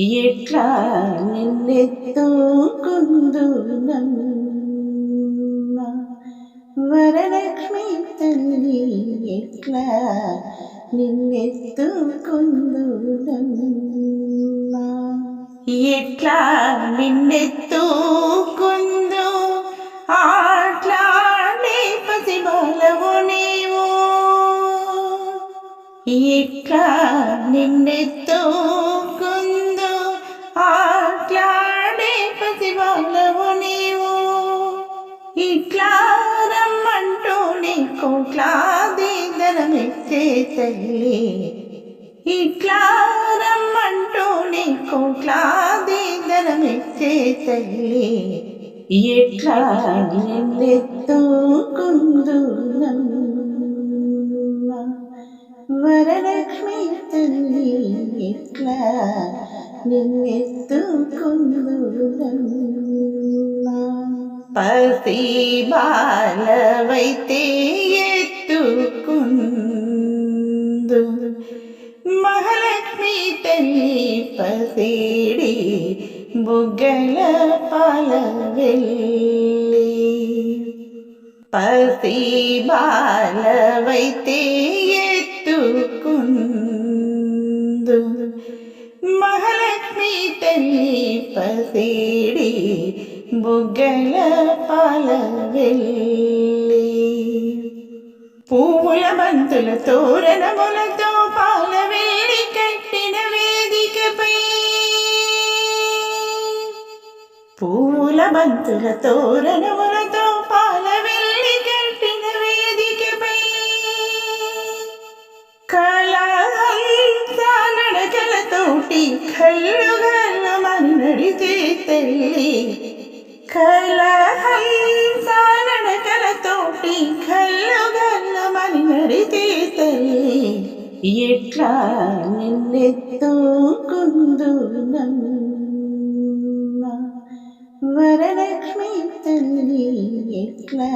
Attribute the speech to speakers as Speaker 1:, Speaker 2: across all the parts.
Speaker 1: ఎట్లా నిన్నెత్తుకుందు వరలక్ష్మి తల్లి ఎట్లా నిన్నెత్తుకుందు ఎట్లా నిన్నెత్తుకుందు? ఆట్లాడే పసిబాలవు నీవు. ఎట్లా నిన్నెత్తుకుందు నీ కోట్లాది ధనమెత్తే తల్లి ఇట్లా రమ్మంటూ నీ కోట్లాది ధనమెత్తే తల్లి ఎట్లా నిన్నెత్తుకుందు వరలక్ష్మి తల్లి ఎట్లా నిన్నెత్తుకుందు பசி பால வைத்தேயத்துக்குந்து மகாலட்சுமி தள்ளி பசிடி புகழ பலவெல்லி பசி பால வைத்தேயத்துக்குந்து மகாலட்சுமி தள்ளி பசிடி బుగ్గల పాల వెళ్ళి పువ్వుల బంతుల తోరణములతో పాల వేడి కట్టిన వేదికపై. పూల బంతుల తోరణములతో పాల వేడి కట్టిన వేదికపై. కళంతా నడకలతోటి కళ్ళు గల్లమని మన్నడితే తల్లి. కళహంస నడకలతోటి కళ్ళు గల్లమని నడితే తల్లి ఎట్లా నిన్నెత్తుకుందు వరలక్ష్మి తల్లి ఎట్లా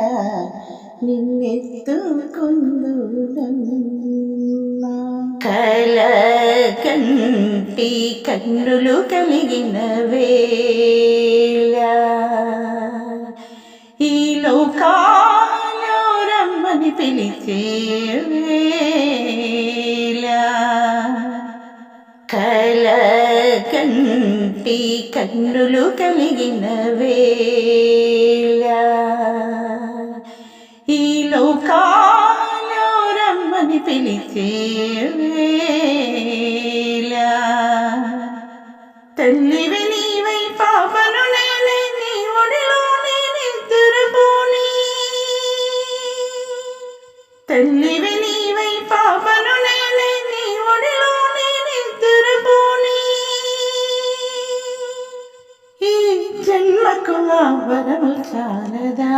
Speaker 1: నిన్నెత్తుకుందు కల కంటి కన్నులు కలిగినవే. రమ్మని పిలిచే వేళ కల కంటి కన్నులు కలిగిన వేళ ఈ లోకాలో రమ్మని పిలిచే వేళ తల్లివి తల్లివి నీవై పాపను నేనే నీ ఒడిలో నిద్రపోని ఈ జన్మకు ఆ వరము చాలదా